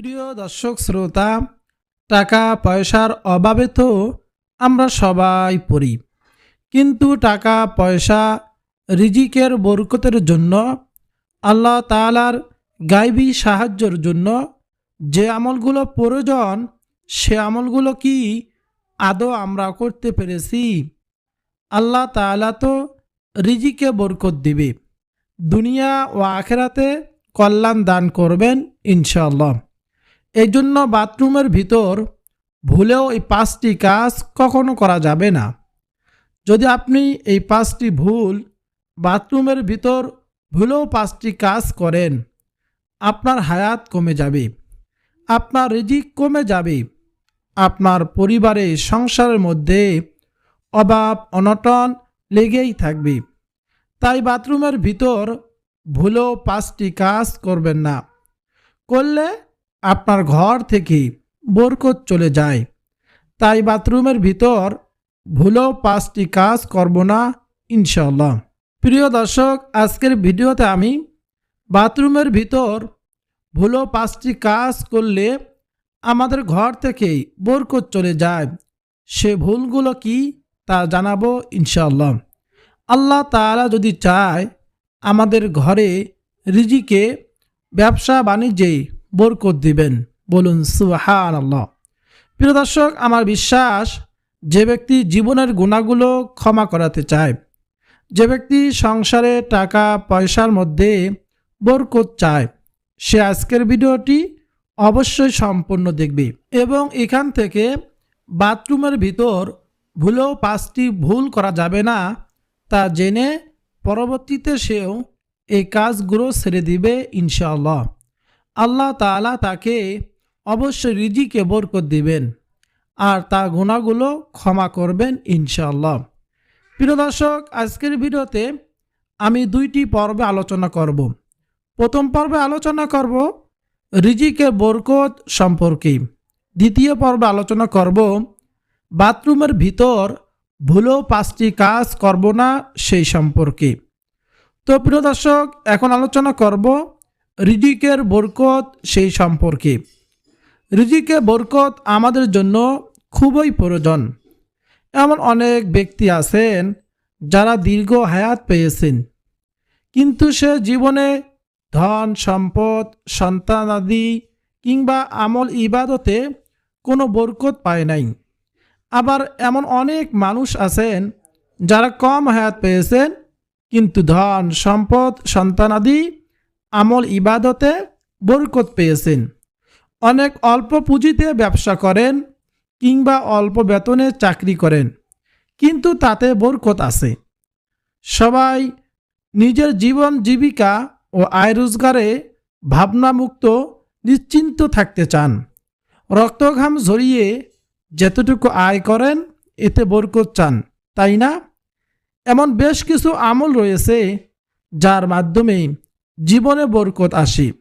প্রিয় দর্শক, শ্রোতা, টাকা পয়সার অভাবে তো আমরা সবাই পড়ি। কিন্তু টাকা, পয়সা রিজিকের বরকতের জন্য, আল্লাহ তালার গাইবী সাহায্যের জন্য যে আমলগুলো প্রয়োজন, সে আমলগুলো কি আদৌ আমরা করতে পেরেছি? আল্লাহ তাআলা তো রিজিকে বরকত দিবে। দুনিয়া ও আখেরাতে কল্যাণ দান করবেন ইনশাআল্লাহ। এই জন্য বাথরুমের ভিতর ভুলেও এই পাঁচটি কাজ কখনো করা যাবে না। যদি আপনি এই পাঁচটি ভুল বাথরুমের ভিতর ভুলেও পাঁচটি কাজ করেন, আপনার হায়াত কমে যাবে, আপনার রিজিক কমে যাবে, আপনার পরিবারে, সংসারের মধ্যে অভাব, অনটন লেগেই থাকবে। তাই বাথরুমের ভিতর ভুলেও পাঁচটি কাজ করবেন না। করলে আপনার ঘর থেকে বরকত চলে যায়। তাই বাথরুমের ভিতর ভুলেও পাঁচটি কাজ করব না ইনশাল্লাহ প্রিয় দর্শক, আজকের ভিডিওতে আমি বাথরুমের ভিতর ভুলেও পাঁচটি কাজ করলে আমাদের ঘর থেকেই বরকত চলে যায়। সে ভুলগুলো কি তা জানাব ইনশাল্লাহ আল্লাহ তাআলা যদি চায় আমাদের ঘরে রিজিকে, ব্যবসা বাণিজ্যে বরকত দিবেন। বলুন সুহান আল্লাহ প্রিয় দর্শক, আমার বিশ্বাস, যে ব্যক্তি জীবনের গুণাগুলো ক্ষমা করাতে চায়, যে ব্যক্তি সংসারে টাকা, পয়সার মধ্যে বরকত চায়, সে আজকের ভিডিওটি অবশ্যই সম্পূর্ণ দেখবে এবং এখান থেকে বাথরুমের ভিতর ভুলেও পাঁচটি ভুল করা যাবে না, তা জেনে পরবর্তীতে সেও এই কাজগুলো ছেড়ে দিবে ইনশাআল্লাহ। আল্লাহ তাআলা তাকে অবশ্যই রিজিকে বরকত দিবেন আর তা গুণাগুলো ক্ষমা করবেন ইনশাআল্লাহ। প্রিয় দর্শক, আজকের ভিডিওতে আমি দুইটি পর্বে আলোচনা করব। প্রথম পর্বে আলোচনা করব রিজিকের বরকত সম্পর্কে। দ্বিতীয় পর্বে আলোচনা করব বাথরুমের ভিতর ভুলেও পাঁচটি কাজ করব না সেই সম্পর্কে। তো প্রিয় দর্শক, এখন আলোচনা করব রিজিকের বরকত সেই সম্পর্কে। রিজিকে বরকত আমাদের জন্য খুবই প্রয়োজন। এমন অনেক ব্যক্তি আছেন যারা দীর্ঘ হায়াত পেয়েছেন। কিন্তু সে জীবনে ধন, সম্পদ সন্তানাদি কিংবা আমল ইবাদতে কোনো বরকত পায় নাই। আবার এমন অনেক মানুষ আছেন যারা কম হায়াত পেয়েছেন, কিন্তু ধন, সম্পদ সন্তানাদি আমল ইবাদতে বরকত পেয়েছেন। অনেক অল্প পুঁজিতে ব্যবসা করেন কিংবা অল্প বেতনে চাকরি করেন, কিন্তু তাতে বরকত আছে। সবাই নিজের জীবন জীবিকা ও আয় রোজগারে ভাবনামুক্ত, নিশ্চিন্ত থাকতে চান। রক্তঘাম ঝরিয়ে যতটুকু আয় করেন, এতে বরকত চান, তাই না? এমন বেশ কিছু আমল রয়েছে, যার মাধ্যমে জীবনে বরকত আসে।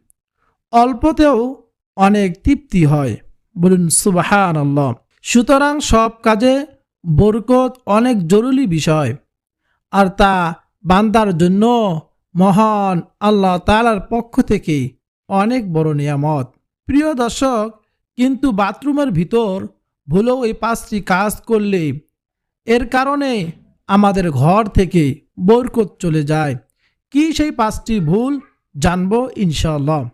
অল্পতেও অনেক তৃপ্তি হয়। বলুন সুবাহান আল্লাহ সুতরাং সব কাজে বরকত অনেক জরুরি বিষয়। আর তা বান্দার জন্য মহান আল্লাহ তালার পক্ষ থেকে অনেক বড় নিয়ামত। প্রিয় দর্শক, কিন্তু বাথরুমের ভিতর ভুলেও এই পাঁচটি কাজ করলে এর কারণে আমাদের ঘর থেকে বরকত চলে যায়। কি সেই পাঁচটি ভুল? জানব ইনশাল্লাহ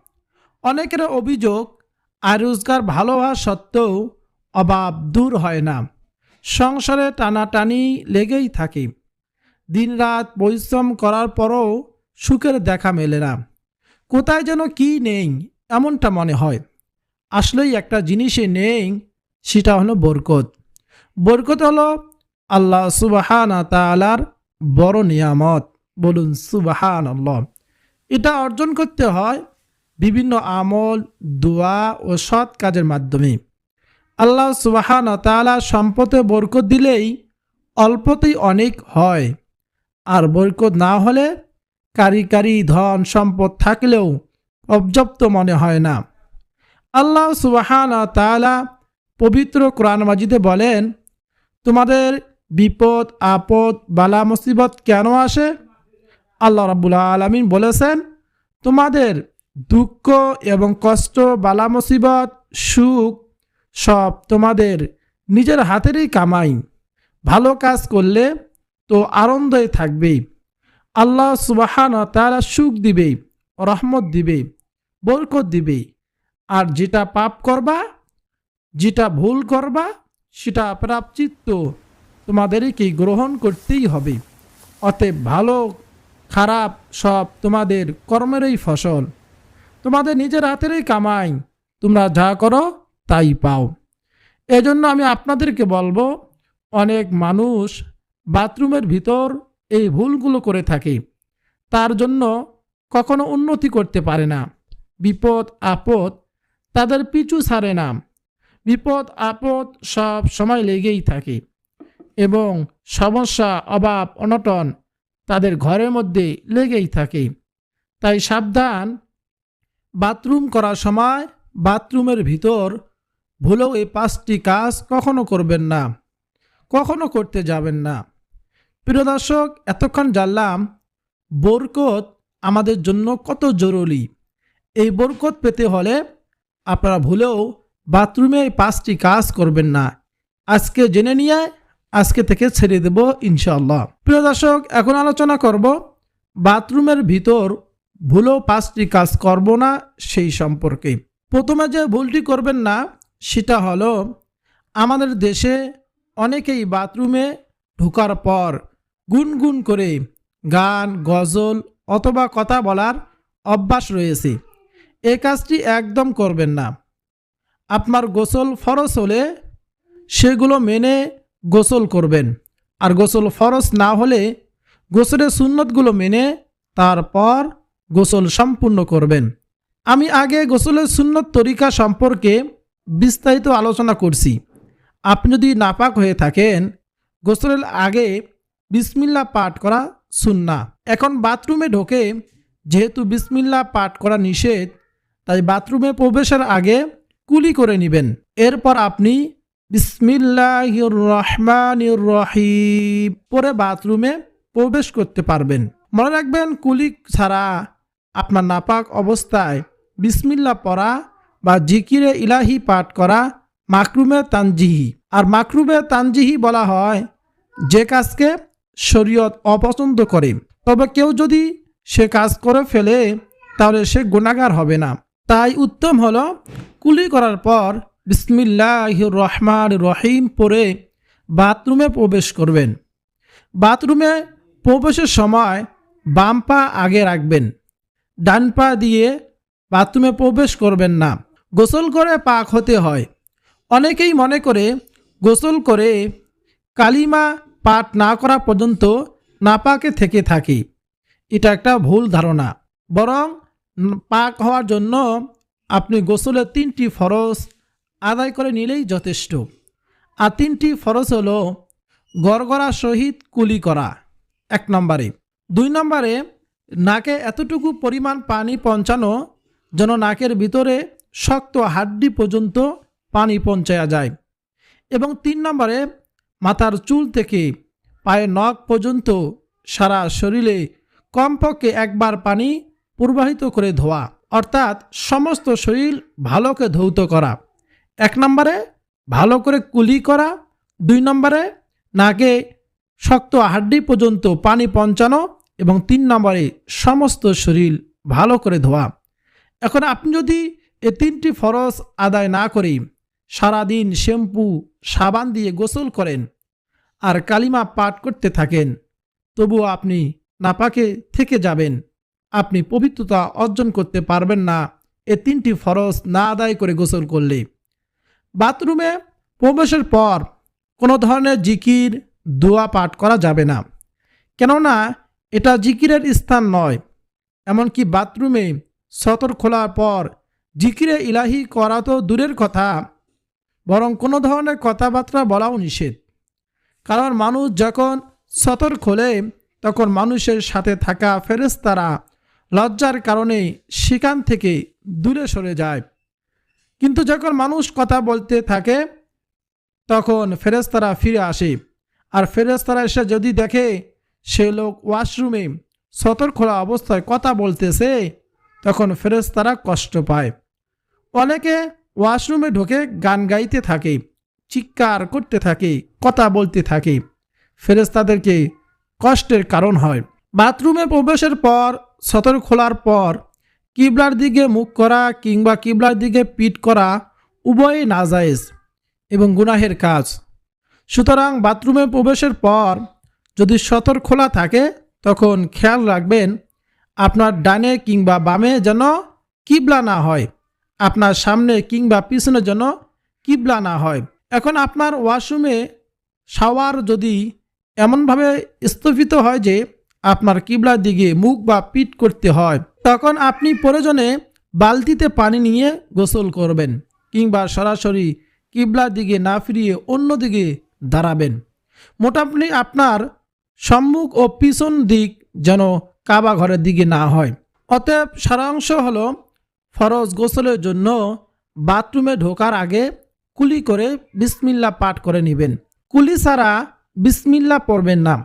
অনেকের অভিযোগ আর রোজগার ভালো হওয়া সত্ত্বেও অভাব দূর হয় না। সংসারে টানাটানি লেগেই থাকে। দিনরাত পরিশ্রম করার পরও সুখের দেখা মেলে না। কোথায় যেন কি নেই, এমনটা মনে হয়। আসলেই একটা জিনিসে নেই, সেটা হলো বরকত। বরকত হলো আল্লাহ সুবাহানা তালার বড় নিয়ামত। বলুন সুবাহান আল্লাহ এটা অর্জন করতে হয় বিভিন্ন আমল, দোয়া ও সৎ কাজের মাধ্যমে। আল্লাহ সুবাহান তালা সম্পদে বরকত দিলেই অল্পতেই অনেক হয়। আর বরকত না হলে কারি কারি ধন সম্পদ থাকলেও পর্যাপ্ত মনে হয় না। আল্লাহ সুবাহান তালা পবিত্র কোরআন মাজিদে বলেন, তোমাদের বিপদ, আপদ বালা মুসিবত কেন আসে? আল্লাহ রাবুল আলমিন বলেছেন, তোমাদের দুঃখ এবং কষ্ট, বালা মুসিবত, সুখ সব তোমাদের নিজের হাতেরই কামাই। ভালো কাজ করলে তো আনন্দই থাকবে। আল্লাহ সুবাহান তারা সুখ দিবে, রহমত দিবে, বরকত দিবে। আর যেটা পাপ করবা, যেটা ভুল করবা, সেটা প্রাপচিত্ত তোমাদেরকে গ্রহণ করতেই হবে। অতএব ভালো খারাপ সব তোমাদের কর্মেরই ফসল। তোমাদের নিজের হাতেরই কামাই। তোমরা যা করো, তাই পাও। এজন্য আমি আপনাদেরকে বলব, অনেক মানুষ বাথরুমের ভিতর এই ভুলগুলো করে থাকে। তার জন্য কখনো উন্নতি করতে পারে না। বিপদ, আপদ তাদের পিছু ছাড়ে না। বিপদ, আপদ সব সময় লেগেই থাকে। এবং সমস্যা, অভাব, অনটন তাদের ঘরের মধ্যে লেগেই থাকে। তাই সাবধান। বাথরুম করার সময় বাথরুমের ভিতর ভুলেও এই পাঁচটি কাজ কখনো করবেন না, কখনো করতে যাবেন না। প্রিয় দর্শক, এতক্ষণ জানলাম বরকত আমাদের জন্য কত জরুরি। এই বরকত পেতে হলে আপনারা ভুলেও বাথরুমে এই পাঁচটি কাজ করবেন না। আজকে জেনে নিয়ে আজকে থেকে ছেড়ে দেব ইনশাল্লাহ প্রিয় দর্শক, এখন আলোচনা করব বাথরুমের ভিতর ভুলেও পাঁচটি কাজ করব না সেই সম্পর্কে। প্রথমে যে ভুলটি করবেন না, সেটা হলো আমাদের দেশে অনেকেই বাথরুমে ঢোকার পর গুনগুন করে গান, গজল অথবা কথা বলার অভ্যাস রয়েছে। এই কাজটি একদম করবেন না। আপনার গোসল ফরজ হলে সেগুলো মেনে গোসল করবেন। আর গোসল ফরজ না হলে গোসলের সুন্নতগুলো মেনে তারপর গোসল সম্পূর্ণ করবেন। আমি আগে গোসলের সুন্নত তরিকা সম্পর্কে বিস্তারিত আলোচনা করছি। আপনি যদি নাপাক হয়ে থাকেন, গোসলের আগে বিসমিল্লা পাঠ করা সুন্না। এখন বাথরুমে ঢোকে যেহেতু বিসমিল্লা পাঠ করা নিষেধ, তাই বাথরুমে প্রবেশের আগে কুলি করে নেবেন। এরপর আপনি বিসমিল্লাহ রহমান রহিম পরে বাথরুমে প্রবেশ করতে পারবেন। মনে রাখবেন, কুলি ছাড়া আপনার নাপাক অবস্থায় বিসমিল্লা পড়া বা জিকিরে ইলাহি পাঠ করা মাকরুমে তানজিহি। আর মাকরুমে তানজিহি বলা হয় যে কাজকে শরীয়ত অপছন্দ করে। তবে কেউ যদি সে কাজ করে ফেলে, তাহলে সে গুণাগার হবে না। তাই উত্তম হলো কুলি করার পর বিসমিল্লাহ রহমান রহিম পরে বাথরুমে প্রবেশ করবেন। বাথরুমে প্রবেশের সময় বাম পা আগে রাখবেন, ডান পা দিয়ে বাথরুমে প্রবেশ করবেন না। গোসল করে পাক হতে হয়। অনেকেই মনে করে গোসল করে কালিমা পাঠ না করা পর্যন্ত নাপাকে থেকে থাকি। এটা একটা ভুল ধারণা। বরং পাক হওয়ার জন্য আপনি গোসলের তিনটি ফরজ আদায় করে নিলেই যথেষ্ট। আর তিনটি ফরজ হল গড়গড়া সহিত কুলি করা, এক নম্বরে। দুই নম্বরে, নাকে এতটুকু পরিমাণ পানি পৌঁছানো যেন নাকের ভিতরে শক্ত হাড্ডি পর্যন্ত পানি পৌঁছায়া যায়। এবং তিন নম্বরে, মাথার চুল থেকে পায়ের নখ পর্যন্ত সারা শরীরে কমপক্ষে একবার পানি প্রবাহিত করে ধোয়া, অর্থাৎ সমস্ত শরীর ভালোকে ধৌত করা। এক নম্বরে ভালো করে কুলি করা, দুই নম্বরে নাকে শক্ত হাড্ডি পর্যন্ত পানি পৌঁছানো এবং তিন নম্বরে সমস্ত শরীর ভালো করে ধোয়া। এখন আপনি যদি এ তিনটি ফরজ আদায় না করে সারাদিন শ্যাম্পু, সাবান দিয়ে গোসল করেন আর কালিমা পাঠ করতে থাকেন, তবুও আপনি নাপাকে থেকে যাবেন। আপনি পবিত্রতা অর্জন করতে পারবেন না এ তিনটি ফরজ না আদায় করে গোসল করলে। বাথরুমে প্রবেশের পর কোনো ধরনের জিকির, দোয়া পাঠ করা যাবে না। কেননা এটা জিকিরের স্থান নয়, এমনকি বাথরুমে সতর খোলার পর জিকিরে ইলাহি করা তো দূরের কথা, বরং কোনো ধরনের কথাবার্তা বলাও নিষেধ। কারণ মানুষ যখন সতর খোলে, তখন মানুষের সাথে থাকা ফেরেস্তারা লজ্জার কারণে সেখান থেকে দূরে সরে যায়। কিন্তু যখন মানুষ কথা বলতে থাকে, তখন ফেরেস্তারা ফিরে আসে। আর ফেরেস্তারা এসে যদি দেখে সে লোক ওয়াশরুমে সতর খোলা অবস্থায় কথা বলতেছে, তখন ফেরেশতারা কষ্ট পায়। অনেকে ওয়াশরুমে ঢোকে গান গাইতে থাকে, চিৎকার করতে থাকে, কথা বলতে থাকে। ফেরেশতাদেরকে কষ্টের কারণ হয়। বাথরুমে প্রবেশের পর সতর খোলার পর কিবলার দিকে মুখ করা কিংবা কিবলার দিকে পিট করা উভয়ই নাজায়েজ এবং গুনাহের কাজ। সুতরাং বাথরুমে প্রবেশের পর যদি সতর খোলা থাকে, তখন খেয়াল রাখবেন আপনার ডানে কিংবা বামে যেন কিবলা না হয়, আপনার সামনে কিংবা পিছনে যেন কিবলা না হয়। এখন আপনার ওয়াশরুমে শাওয়ার যদি এমনভাবে স্থপিত হয় যে আপনার কিবলার দিকে মুখ বা পিট করতে হয় তখন আপনি প্রয়োজনে বালতিতে পানি নিয়ে গোসল করবেন কিংবা সরাসরি কিবলার দিকে না ফিরিয়ে অন্য দিকে দাঁড়াবেন। মোটামুটি আপনার সম্মুখ ও পিছন দিক যেন কাবা ঘরের দিকে না হয়। অতএব সারাংশ হল ফরজ গোসলের জন্য বাথরুমে ঢোকার আগে কুলি করে বিসমিল্লা পাঠ করে নেবেন। কুলি ছাড়া বিসমিল্লা পড়বেন না।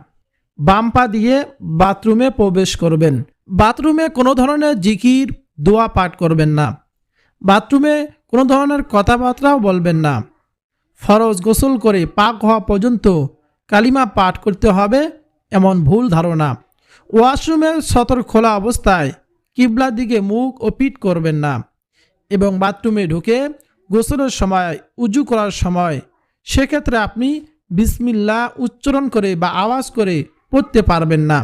বাম পা দিয়ে বাথরুমে প্রবেশ করবেন। বাথরুমে কোনো ধরনের জিকির, দোয়া পাঠ করবেন না। বাথরুমে কোনো ধরনের কথাবার্তাও বলবেন না। ফরজ গোসল করে পাক হওয়া পর্যন্ত কালিমা পাঠ করতে হবে এমন ভুল ধারণা। ওয়াশরুমের সতর খোলা অবস্থায় কিবলার দিকে মুখ ও পিট করবেন না এবং বাথরুমে ঢুকে গোসলের সময়, উজু করার সময় সেক্ষেত্রে আপনি বিসমিল্লা উচ্চারণ করে বা আওয়াজ করে পড়তে পারবেন না।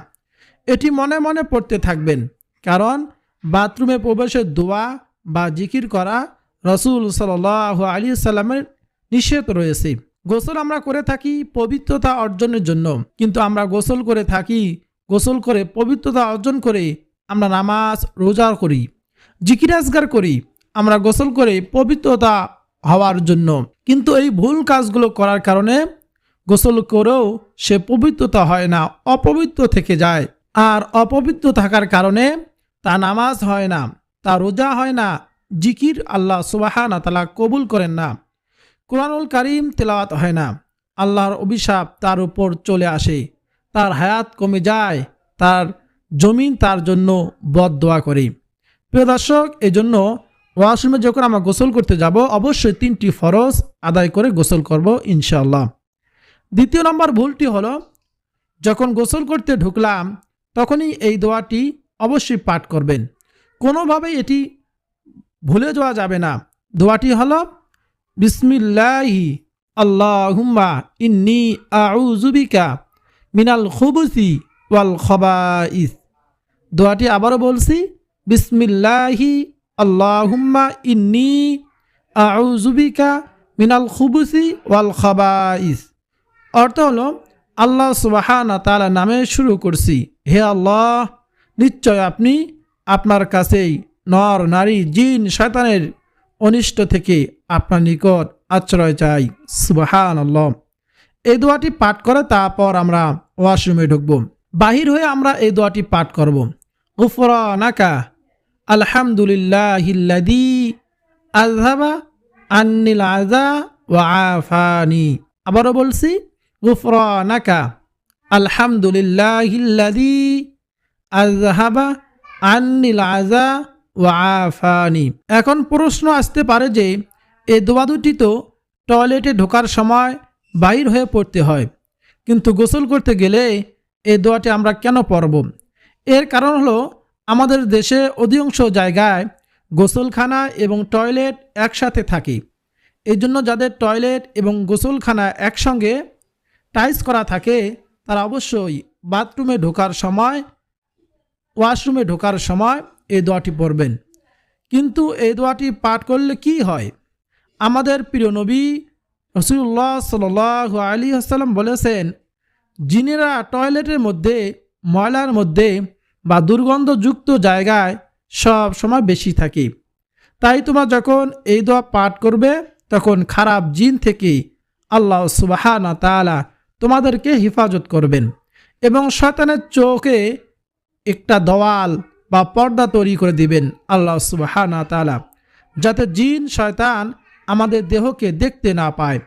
এটি মনে মনে পড়তে থাকবেন। কারণ বাথরুমে প্রবেশের দোয়া বা জিকির করা রসুল সাল আলী সাল্লামের নিষেধ রয়েছে। গোসল আমরা করে থাকি পবিত্রতা অর্জনের জন্য। কিন্তু আমরা গোসল করে থাকি, গোসল করে পবিত্রতা অর্জন করে আমরা নামাজ, রোজা করি জিকিরাজগার করি, আমরা গোসল করে পবিত্রতা হওয়ার জন্য। কিন্তু এই ভুল কাজগুলো করার কারণে গোসল করেও সে পবিত্রতা হয় না, অপবিত্র থেকে যায়। আর অপবিত্র থাকার কারণে তা নামাজ হয় না, তা রোজা হয় না, জিকির আল্লাহ সুবাহানা তালা কবুল করেন না। কোরআনুল কারিম তেলাওয়াত হয় না, আল্লাহর অভিশাপ তার উপর চলে আসে, তার হায়াত কমে যায়, তার জমিন তার জন্য বদ দোয়া করে। প্রিয় দর্শক, এজন্য ওয়াশরুমে যখন আমরা গোসল করতে যাব, অবশ্যই তিনটি ফরজ আদায় করে গোসল করব ইনশাল্লাহ দ্বিতীয় নম্বর ভুলটি হলো, যখন গোসল করতে ঢুকলাম তখনই এই দোয়াটি অবশ্যই পাঠ করবেন। কোনোভাবে এটি ভুলে যাওয়া যাবে না। দোয়াটি হলো, বিসমিল্লাহি আল্লাহুম্মা ইন্নি আউজুবিকা মিনাল খুবুসি ওয়াল খবাইস। দোয়াটি আবারও বলছি, বিসমিল্লাহি আল্লাহুম্মা ইন্নি আউজুবিকা মিনাল খুবুসি ওয়াল খবাইস। অর্থ হলো, আল্লাহ সুবাহানা তালা নামে শুরু করছি। হে আল্লাহ, নিশ্চয় আপনি আপনার কাছেই নর, নারী, জিন, শয়তানের অনিষ্ট থেকে আপনার নিকট আশ্রয় চাই। সুবাহান আল্লাহ এই দোয়াটি পাঠ করে তারপর আমরা ওয়াশরুমে ঢুকব। বাহির হয়ে আমরা এই দোয়াটি পাঠ করব। উফরানাকা আলহামদুলিল্লাহিল্লাদি আজহাবা আন্নিল আবারও বলছি, গুফরানাকা আলহামদুলিল্লাহিল্লাদি আজহাবা আন্নিল আজা ওয়া আফানি। এখন প্রশ্ন আসতে পারে যে এই দোয়া দুটি তো টয়লেটে ঢোকার সময় বাইর হয়ে পড়তে হয়। কিন্তু গোসল করতে গেলে এই দোয়াটি আমরা কেন পড়ব? এর কারণ হলো, আমাদের দেশে অধিকাংশ জায়গায় গোসলখানা এবং টয়লেট একসাথে থাকে। এই জন্য যাদের টয়লেট এবং গোসলখানা একসঙ্গে টাইস করা থাকে তারা অবশ্যই বাথরুমে ঢোকার সময়, ওয়াশরুমে ঢোকার সময় এই দোয়াটি পড়বেন। কিন্তু এই দোয়াটি পাঠ করলে কি হয়? আমাদের প্রিয় নবী রসুল্লাহ সাল আলী আসসালাম বলেছেন, জিনেরা টয়লেটের মধ্যে, ময়লার মধ্যে বা দুর্গন্ধযুক্ত জায়গায় সব সময় বেশি থাকে। তাই তোমার যখন এই দোয়া পাঠ করবে, তখন খারাপ জিন থেকে আল্লাহ সুবাহানা তালা তোমাদেরকে হেফাজত করবেন। এবং শয়তানের চোখে একটা দেওয়াল বা পর্দা তৈরি করে দিবেন আল্লাহ সুবাহানা তালা যাতে জিন, শয়তান আমাদের দেহকে দেখতে না পায়।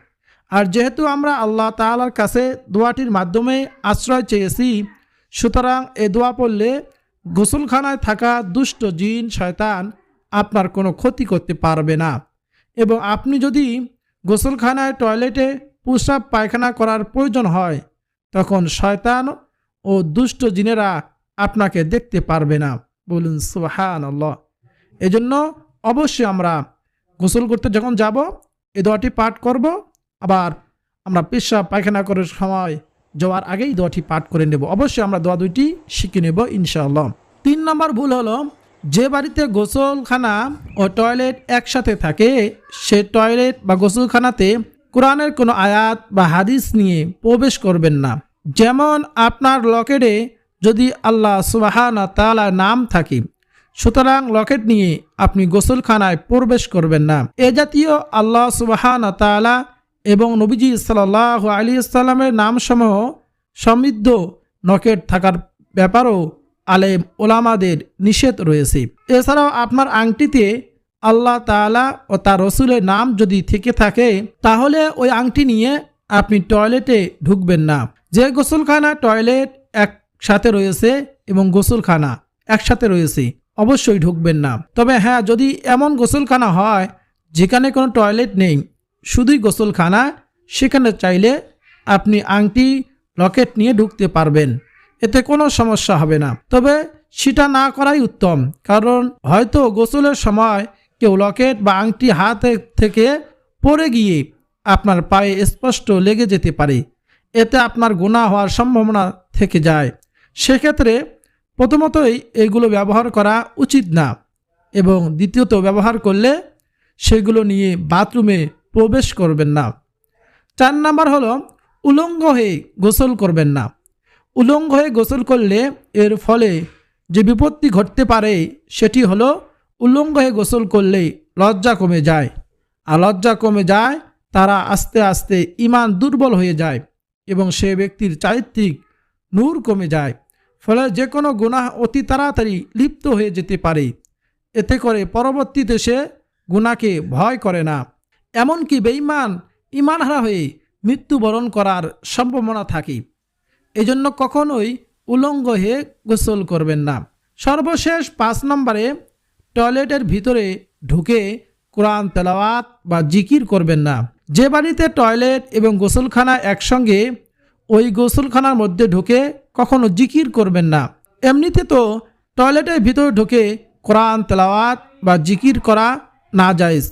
আর যেহেতু আমরা আল্লাহ তালার কাছে দোয়াটির মাধ্যমে আশ্রয় চেয়েছি, সুতরাং এ দোয়া পড়লে গোসলখানায় থাকা দুষ্ট জিন, শয়তান আপনার কোনো ক্ষতি করতে পারবে না। এবং আপনি যদি গোসলখানায়, টয়লেটে প্রস্রাব পায়খানা করার প্রয়োজন হয়, তখন শয়তান ও দুষ্ট জিনেরা আপনাকে দেখতে পারবে না। বলুন সুহান আল্লাহ এজন্য অবশ্যই আমরা গোসল করতে যখন যাব, এই দোয়াটি পাঠ করব। আবার আমরা পেশাব পায়খানা করার সময় যাওয়ার আগেই দোয়াটি পাঠ করে নেব। অবশ্যই আমরা দোয়া দুইটি শিখে নেব, ইনশাআল্লাহ। তিন নম্বর ভুল হলো, যে বাড়িতে গোসলখানা ও টয়লেট একসাথে থাকে, সে টয়লেট বা গোসলখানাতে কোরআনের কোনো আয়াত বা হাদিস নিয়ে প্রবেশ করবেন না। যেমন আপনার লকেটে যদি আল্লাহ সুবাহানা তালা নাম থাকে, সুতরাং লকেট নিয়ে আপনি গোসলখানায় প্রবেশ করবেন না। এ জাতীয় আল্লাহ সুবাহানা তালা এবং নবীজি সাল্লাহ আলী ইসলামের নামসমূহ সমৃদ্ধ নকেট থাকার ব্যাপারও আলেম ওলামাদের নিষেধ রয়েছে। এছাড়াও আপনার আংটিতে আল্লাহ তাআলা ও তার রসুলের নাম যদি থেকে থাকে, তাহলে ওই আংটি নিয়ে আপনি টয়লেটে ঢুকবেন না। যে গোসলখানা টয়লেট একসাথে রয়েছে এবং গোসলখানা একসাথে রয়েছে, অবশ্যই ঢুকবেন না। তবে হ্যাঁ যদি এমন গোসলখানা হয়, যেখানে কোনো টয়লেট নেই, শুধুই গোসলখানা, সেখানে চাইলে আপনি আংটি, লকেট নিয়ে ঢুকতে পারবেন। এতে কোনো সমস্যা হবে না। তবে সেটা না করাই উত্তম, কারণ হয়তো গোসলের সময় কেউ লকেট বা আংটি হাতে থেকে পড়ে গিয়ে আপনার পায়ে স্পষ্ট লেগে যেতে পারে। এতে আপনার গুণা হওয়ার সম্ভাবনা থেকে যায়। সেক্ষেত্রে প্রথমতই এগুলো ব্যবহার করা উচিত না এবং দ্বিতীয়ত ব্যবহার করলে সেগুলো নিয়ে বাথরুমে প্রবেশ করবেন না। চার নাম্বার হলো, উলঙ্গ হয়ে গোসল করবেন না। উলঙ্গ হয়ে গোসল করলে এর ফলে যে বিপত্তি ঘটতে পারে সেটি হলো উলঙ্গ হয়ে গোসল করলে লজ্জা কমে যায়। আর লজ্জা কমে যায়, তারা আস্তে আস্তে ইমান দুর্বল হয়ে যায় এবং সে ব্যক্তির চারিত্রিক নূর কমে যায়। ফলে যে কোনো গুনাহ অতি তাড়াতাড়ি লিপ্ত হয়ে যেতে পারে। এতে করে পরবর্তীতে সে গুণাকে ভয় করে না। এমনকি বেঈমান ইমানহারা হয়ে মৃত্যুবরণ করার সম্ভাবনা থাকে। এজন্য কখনোই উলঙ্গ হয়ে গোসল করবেন না। সর্বশেষ পাঁচ নম্বরে টয়লেটের ভিতরে ঢুকে কোরআন তেলাওয়াত বা জিকির করবেন না। যে বাড়িতে টয়লেট এবং গোসলখানা একসঙ্গে, ওই গোসলখানার মধ্যে ঢুকে কখনো জিকির করবেন না। এমনিতে তো টয়লেটের ভিতরে ঢুকে কোরআন তেলাওয়াত বা জিকির করা না যায়জ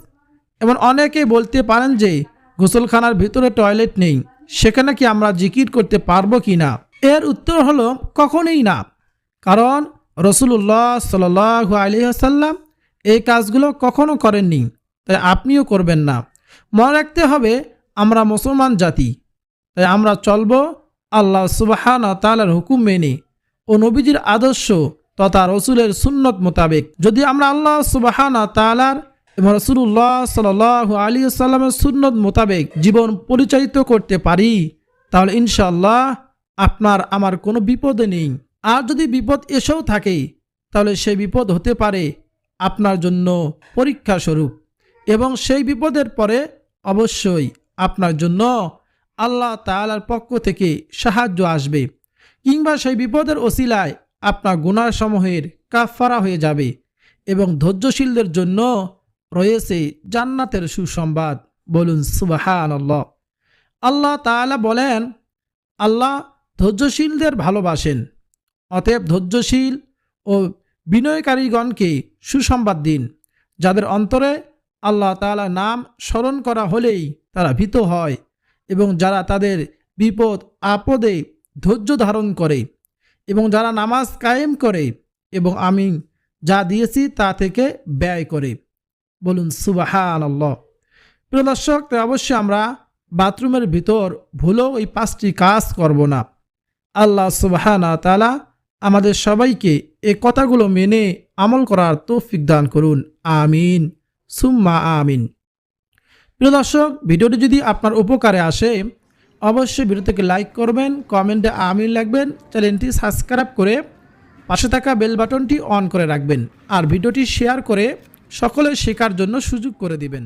এমন অনেকে বলতে পারেন যে, গোসলখানার ভিতরে টয়লেট নেই, সেখানে কি আমরা জিকির করতে পারব কি না এর উত্তর হলো, কখনোই না। কারণ রসুল্লাহ সাল আলী আসাল্লাম এই কাজগুলো কখনো করেননি, তাই আপনিও করবেন না। মনে রাখতে হবে, আমরা মুসলমান জাতি, তাই আমরা চলব আল্লাহ সুবাহান তালার হুকুম মেনে ও নবীজির আদর্শ তথা রসুলের সুন্নত মোতাবেক। যদি আমরা আল্লাহ সুবাহান তালার এবং রসুল্লাহ সাল আলী সাল্লামের সুন্নত মোতাবেক জীবন পরিচালিত করতে পারি, তাহলে ইনশাল্লাহ আপনার, আমার কোনো বিপদে নেই। আর যদি বিপদ এসেও থাকে, তাহলে সেই বিপদ হতে পারে আপনার জন্য পরীক্ষা স্বরূপ এবং সেই বিপদের পরে অবশ্যই আপনার জন্য আল্লাহ তালার পক্ষ থেকে সাহায্য আসবে। কিংবা সেই বিপদের ওসিলায় আপনার গুণার গুণাসমূহের কাফারা হয়ে যাবে এবং ধৈর্যশীলদের জন্য রয়েছে জান্নাতের সুসংবাদ। বলুন সুবাহান আল্লাহ আল্লাহ তালা বলেন, আল্লাহ ধৈর্যশীলদের ভালোবাসেন। অতএব ধৈর্যশীল ও বিনয়কারীগণকে সুসংবাদ দিন, যাদের অন্তরে আল্লাহ তালা নাম স্মরণ করা হলেই তারা ভীত হয় এবং যারা তাদের বিপদ আপদে ধৈর্য ধারণ করে এবং যারা নামাজ কায়েম করে এবং আমি যা দিয়েছি তা থেকে ব্যয় করে। বলুন সুবাহান আল্লাহ প্রিয় দর্শক অবশ্যই আমরা বাথরুমের ভিতর ভুলেও এই পাঁচটি কাজ করব না। আল্লাহ সুবাহানা তালা আমাদের সবাইকে এ কথাগুলো মেনে আমল করার তৌফিক দান করুন। আমিন। সুম্মা আমিন। প্রিয় দর্শক, ভিডিওটি যদি আপনার উপকারে আসে, অবশ্যই ভিডিওটিকে লাইক করবেন, কমেন্টে আমিন লাগবেন, চ্যানেলটি সাবস্ক্রাইব করে পাশে থাকা বেল বাটনটি অন করে রাখবেন, আর ভিডিওটি শেয়ার করে সকলের শেখার জন্য সুযোগ করে দিবেন।